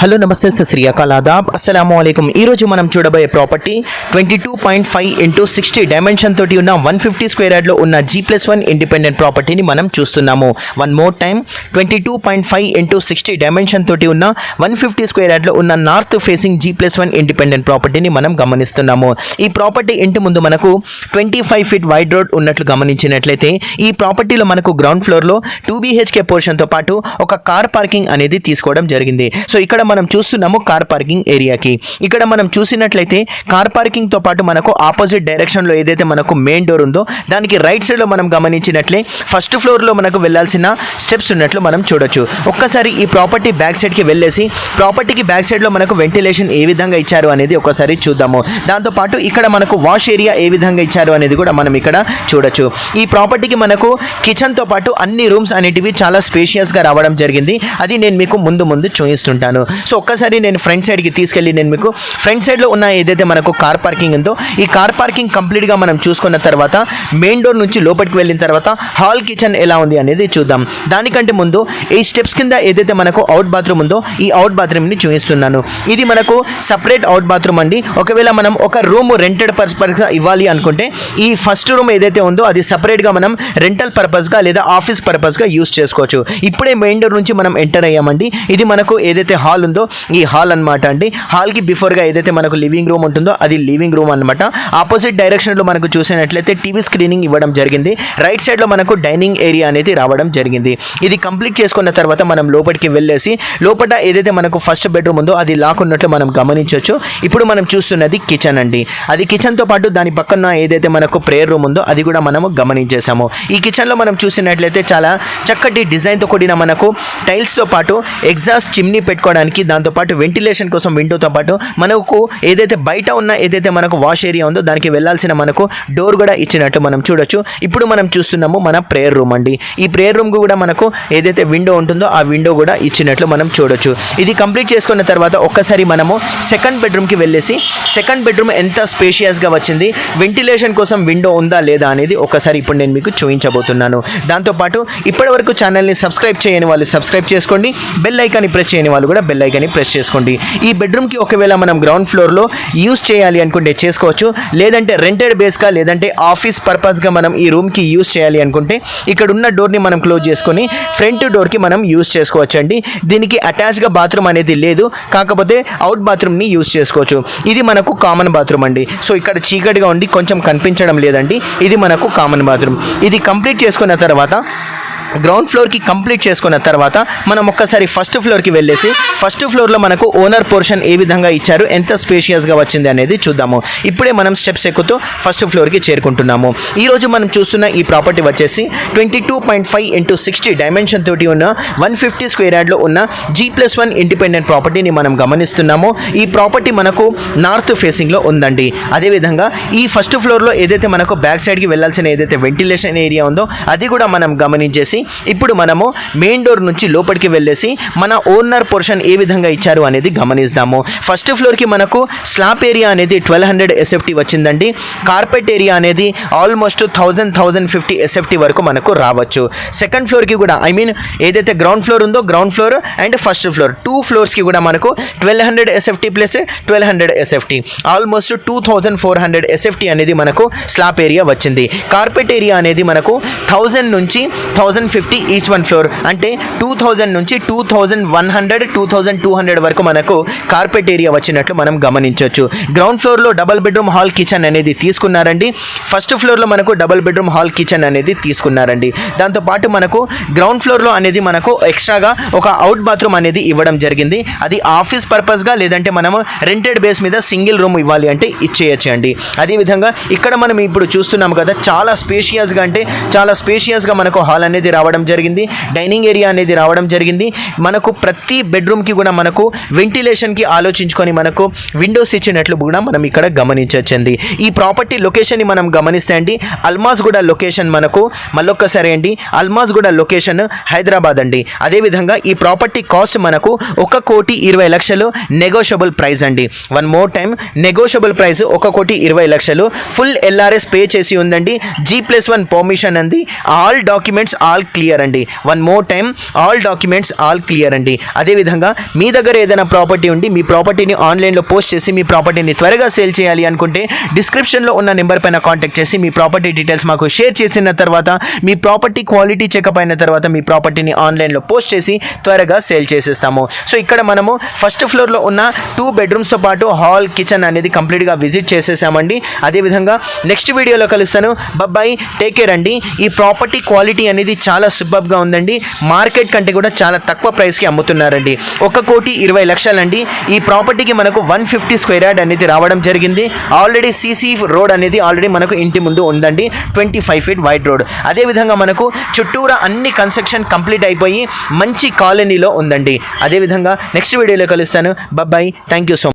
Hello నమస్తే శ్రీ అకాల్ ఆదాబ్ అస్సలాము అలైకుం. ఈరోజు మనం చూడబోయే property twenty two point five into sixty. Dimension తోటి ఉన్న వన్ ఫిఫ్టీ స్క్వేర్ యార్డ్లో ఉన్న జీ ప్లస్ వన్ ఇండిపెండెంట్ ప్రాపర్టీని మనం చూస్తున్నాము. One more time twenty two point five into sixty. Dimension తోటి ఉన్న వన్ ఫిఫ్టీ స్క్వేర్ యార్డ్లో ఉన్న north facing G plus one independent ప్రాపర్టీని మనం గమనిస్తున్నాము. ఈ ప్రాపర్టీ ఇంటి ముందు మనకు twenty five feet wide road ఉన్నట్లు గమనించినట్లయితే ఈ ప్రాపర్టీలో మనకు గ్రౌండ్ ఫ్లోర్లో టూ బీహెచ్కే పోర్షన్తో పాటు ఒక కార్ పార్కింగ్ అనేది తీసుకోవడం జరిగింది. సో ఇక్కడ ఇక్కడ మనం చూస్తున్నాము కార్ పార్కింగ్ ఏరియాకి. ఇక్కడ మనం చూసినట్లయితే కార్ పార్కింగ్తో పాటు మనకు ఆపోజిట్ డైరెక్షన్లో ఏదైతే మనకు మెయిన్ డోర్ ఉందో దానికి రైట్ సైడ్లో మనం గమనించినట్లే ఫస్ట్ ఫ్లోర్లో మనకు వెళ్ళాల్సిన స్టెప్స్ ఉన్నట్లు మనం చూడొచ్చు. ఒక్కసారి ఈ ప్రాపర్టీ బ్యాక్ సైడ్కి వెళ్ళేసి ప్రాపర్టీకి బ్యాక్ సైడ్లో మనకు వెంటిలేషన్ ఏ విధంగా ఇచ్చారు అనేది ఒకసారి చూద్దాము. దాంతోపాటు ఇక్కడ మనకు వాష్ ఏరియా ఏ విధంగా ఇచ్చారు అనేది కూడా మనం ఇక్కడ చూడొచ్చు. ఈ ప్రాపర్టీకి మనకు కిచెన్తో పాటు అన్ని రూమ్స్ అనేటివి చాలా స్పేషియస్గా రావడం జరిగింది. అది నేను మీకు ముందు ముందు చూపిస్తుంటాను. సో ఒక్కసారి నేను ఫ్రంట్ సైడ్కి తీసుకెళ్ళి నేను మీకు ఫ్రంట్ సైడ్లో ఉన్న ఏదైతే మనకు కార్ పార్కింగ్ ఉందో ఈ కార్ పార్కింగ్ కంప్లీట్గా మనం చూసుకున్న తర్వాత మెయిన్ డోర్ నుంచి లోపలికి వెళ్ళిన తర్వాత హాల్ కిచెన్ ఎలా ఉంది అనేది చూద్దాం. దానికంటే ముందు ఈ స్టెప్స్ కింద ఏదైతే మనకు అవుట్ బాత్రూమ్ ఉందో ఈ అవుట్ బాత్రూమ్ని చూపిస్తున్నాను. ఇది మనకు సపరేట్ అవుట్ బాత్రూమ్ అండి. ఒకవేళ మనం ఒక రూమ్ రెంటెడ్ పర్పస్గా ఇవ్వాలి అనుకుంటే ఈ ఫస్ట్ రూమ్ ఏదైతే ఉందో అది సపరేట్గా మనం రెంటల్ పర్పస్గా లేదా ఆఫీస్ పర్పస్గా యూస్ చేసుకోవచ్చు. ఇప్పుడే మెయిన్ డోర్ నుంచి మనం ఎంటర్ అయ్యామండి. ఇది మనకు ఏదైతే హాల్ ఉందో ఈ హాల్ అన్నమాట అండి. హాల్కి బిఫోర్గా ఏదైతే మనకు లివింగ్ రూమ్ ఉంటుందో అది లివింగ్ రూమ్ అన్నమాట. ఆపోజిట్ డైరెక్షన్లో మనకు చూసినట్లయితే టీవీ స్క్రీనింగ్ ఇవ్వడం జరిగింది. రైట్ సైడ్లో మనకు డైనింగ్ ఏరియా అనేది రావడం జరిగింది. ఇది కంప్లీట్ చేసుకున్న తర్వాత మనం లోపలికి వెళ్ళేసి లోపల ఏదైతే మనకు ఫస్ట్ బెడ్రూమ్ ఉందో అది లాక్ ఉన్నట్లు మనం గమనించవచ్చు ఇప్పుడు మనం చూస్తున్నది కిచెన్ అండి. అది కిచెన్తో పాటు దాని పక్కన ఏదైతే మనకు ప్రేయర్ రూమ్ ఉందో అది కూడా మనము గమనించేసాము ఈ కిచెన్లో మనం చూసినట్లయితే చాలా చక్కటి డిజైన్తో కూడిన మనకు టైల్స్తో పాటు ఎగ్జాస్ట్ చిమ్నీ పెట్టుకోవడానికి దాంతోపాటు వెంటిలేషన్ కోసం విండోతో పాటు మనకు ఏదైతే బయట ఉన్న ఏదైతే మనకు వాష్ ఏరియా ఉందో దానికి వెళ్ళాల్సిన మనకు డోర్ కూడా ఇచ్చినట్టు మనం చూడొచ్చు. ఇప్పుడు మనం చూస్తున్నాము మన ప్రేయర్ రూమ్ అండి. ఈ ప్రేయర్ రూమ్ కూడా మనకు ఏదైతే విండో ఉంటుందో ఆ విండో కూడా ఇచ్చినట్లు మనం చూడొచ్చు. ఇది కంప్లీట్ చేసుకున్న తర్వాత ఒక్కసారి మనము సెకండ్ బెడ్రూమ్కి వెళ్ళేసి సెకండ్ బెడ్రూమ్ ఎంత స్పేషియస్గా వచ్చింది వెంటిలేషన్ కోసం విండో ఉందా లేదా అనేది ఒకసారి ఇప్పుడు నేను మీకు చూపించబోతున్నాను దాంతోపాటు ఇప్పటివరకు ఛానల్ని సబ్స్క్రైబ్ చేయని వాళ్ళు సబ్స్క్రైబ్ చేసుకోండి. బెల్ ఐకాన్ని ప్రెస్ చేయని వాళ్ళు కూడా బెల్ ఐకాన్ని ప్రెస్ చేసుకోండి. ఈ బెడ్రూమ్కి ఒకవేళ మనం గ్రౌండ్ ఫ్లోర్లో యూస్ చేయాలి అనుకుంటే చేసుకోవచ్చు. లేదంటే రెంటెడ్ బేస్గా లేదంటే ఆఫీస్ పర్పస్గా మనం ఈ రూమ్కి యూస్ చేయాలి అనుకుంటే ఇక్కడ ఉన్న డోర్ని మనం క్లోజ్ చేసుకొని ఫ్రంట్ డోర్కి మనం యూస్ చేసుకోవచ్చు అండి. దీనికి అటాచ్గా బాత్రూమ్ అనేది లేదు. కాకపోతే అవుట్ బాత్రూమ్ని యూస్ చేసుకోవచ్చు. ఇది మనకు కామన్ బాత్రూమ్ అండి. సో ఇక్కడ చీకటిగా ఉండి కొంచెం కనిపించడం లేదండి. ఇది మనకు కామన్ బాత్రూమ్ ఇది కంప్లీట్ చేసుకున్న తర్వాత గ్రౌండ్ ఫ్లోర్కి కంప్లీట్ చేసుకున్న తర్వాత మనం ఒక్కసారి ఫస్ట్ ఫ్లోర్కి వెళ్ళేసి ఫస్ట్ ఫ్లోర్లో మనకు ఓనర్ పోర్షన్ ఏ విధంగా ఇచ్చారు ఎంత స్పేషియస్గా వచ్చింది అనేది చూద్దాము. ఇప్పుడే మనం స్టెప్స్ ఎక్కుతూ ఫస్ట్ ఫ్లోర్కి చేరుకుంటున్నాము. ఈరోజు మనం చూస్తున్న ఈ ప్రాపర్టీ వచ్చేసి twenty two point five into sixty dimension తోటి ఉన్న వన్ ఫిఫ్టీ స్క్వేర్ యార్డ్లో ఉన్న జీ ప్లస్ వన్ ఇండిపెండెంట్ ప్రాపర్టీని మనం గమనిస్తున్నాము. ఈ ప్రాపర్టీ మనకు నార్త్ ఫేసింగ్లో ఉందండి. అదేవిధంగా ఈ ఫస్ట్ ఫ్లోర్లో ఏదైతే మనకు బ్యాక్ సైడ్కి వెళ్ళాల్సిన ఏదైతే వెంటిలేషన్ ఏరియా ఉందో అది కూడా మనం గమనించేసి ఇప్పుడు మనము మెయిన్ డోర్ నుంచి లోపలికి వెళ్ళేసి మన ఓనర్ పోర్షన్ ఏ విధంగా ఇచ్చారు అనేది గమనిస్తాము. ఫస్ట్ ఫ్లోర్కి మనకు స్లాప్ ఏరియా అనేది ట్వెల్వ్ హండ్రెడ్ ఎస్ఎఫ్టీ వచ్చిందండి. కార్పెట్ ఏరియా అనేది almost thousand thousand fifty SFT వరకు మనకు రావచ్చు. సెకండ్ ఫ్లోర్కి కూడా ఐ మీన్ ఏదైతే గ్రౌండ్ ఫ్లోర్ ఉందో ground floor and first floor two ఫ్లోర్స్కి కూడా మనకు twelve hundred SFT plus twelve hundred SFT almost two thousand four hundred SFT అనేది మనకు స్లాప్ ఏరియా వచ్చింది. కార్పెట్ ఏరియా అనేది మనకు థౌజండ్ నుంచి thousand fifty each one floor అంటే టూ థౌజండ్ నుంచి two thousand one hundred two thousand two hundred వరకు మనకు కార్పెట్ ఏరియా వచ్చినట్లు మనం గమనించవచ్చు గ్రౌండ్ ఫ్లోర్లో డబల్ బెడ్రూమ్ హాల్ కిచెన్ అనేది తీసుకున్నారండి. ఫస్ట్ ఫ్లోర్లో మనకు డబల్ బెడ్రూమ్ హాల్ కిచెన్ అనేది తీసుకున్నారండి. దాంతోపాటు మనకు గ్రౌండ్ ఫ్లోర్లో అనేది మనకు ఎక్స్ట్రాగా ఒక అవుట్ బాత్రూమ్ అనేది ఇవ్వడం జరిగింది. అది ఆఫీస్ పర్పస్గా లేదంటే మనము రెంటెడ్ బేస్ మీద సింగిల్ రూమ్ ఇవ్వాలి అంటే ఇచ్చేయచ్చు అండి అదేవిధంగా ఇక్కడ మనం ఇప్పుడు చూస్తున్నాము కదా చాలా స్పేషియస్గా అంటే చాలా స్పేషియస్గా మనకు హాల్ అనేది రావడం జరిగింది. డైనింగ్ ఏరియా అనేది రావడం జరిగింది. మనకు ప్రతి బెడ్రూమ్కి కూడా మనకు వెంటిలేషన్కి ఆలోచించుకొని మనకు విండోస్ ఇచ్చినట్లు కూడా మనం ఇక్కడ గమనించవచ్చండి. ఈ ప్రాపర్టీ లొకేషన్ని మనం గమనిస్తే అండి అల్మాస్గూడ లొకేషన్ మనకు మళ్ళొక్కసారి అండి అల్మాస్గూడ లొకేషన్ హైదరాబాద్ అండి. అదేవిధంగా ఈ ప్రాపర్టీ కాస్ట్ మనకు ఒక కోటి ఇరవై లక్షలు నెగోషియబుల్ ప్రైస్ అండి. One more time negotiable price ఒక కోటి ఇరవై లక్షలు. ఫుల్ ఎల్ఆర్ఎస్ పే చేసి ఉందండి. జీ ప్లస్ వన్ పర్మిషన్ అంది ఆల్ డాక్యుమెంట్స్ ఆల్ క్లియర్ అండి. One more time all documents all clear అండి. అదేవిధంగా మీ దగ్గర ఏదైనా ప్రాపర్టీ ఉండి మీ ప్రాపర్టీని ఆన్లైన్లో పోస్ట్ చేసి మీ ప్రాపర్టీని త్వరగా సేల్ చేయాలి అనుకుంటే డిస్క్రిప్షన్లో ఉన్న నెంబర్ పైన కాంటాక్ట్ చేసి మీ ప్రాపర్టీ డీటెయిల్స్ మాకు షేర్ చేసిన తర్వాత మీ ప్రాపర్టీ క్వాలిటీ చెకప్ అయిన తర్వాత మీ ప్రాపర్టీని ఆన్లైన్లో పోస్ట్ చేసి త్వరగా సేల్ చేసేస్తాము. సో ఇక్కడ మనము ఫస్ట్ ఫ్లోర్లో ఉన్న టూ బెడ్రూమ్స్తో పాటు హాల్ కిచెన్ అనేది కంప్లీట్గా విజిట్ చేసేసామండి. అదేవిధంగా నెక్స్ట్ వీడియోలో కలుస్తాను. బబ్బాయి టేక్ కేర్ అండి. ఈ ప్రాపర్టీ క్వాలిటీ అనేది చాలా సూపర్గా ఉందండి. మార్కెట్ కంటే కూడా చాలా తక్కువ ప్రైస్కి అమ్ముతున్నారండి. ఒక కోటి ఇరవై లక్షలండి. ఈ ప్రాపర్టీకి మనకు వన్ ఫిఫ్టీ స్క్వేర్ యార్డ్ అనేది రావడం జరిగింది. ఆల్రెడీ సీసీ రోడ్ అనేది ఆల్రెడీ మనకు ఇంటి ముందు ఉందండి. Twenty five feet wide road. అదేవిధంగా మనకు చుట్టూరా అన్ని కన్స్ట్రక్షన్ కంప్లీట్ అయిపోయి మంచి కాలనీలో ఉందండి. అదేవిధంగా నెక్స్ట్ వీడియోలో కలుస్తాను. బబ్బాయి థ్యాంక్ యూ సో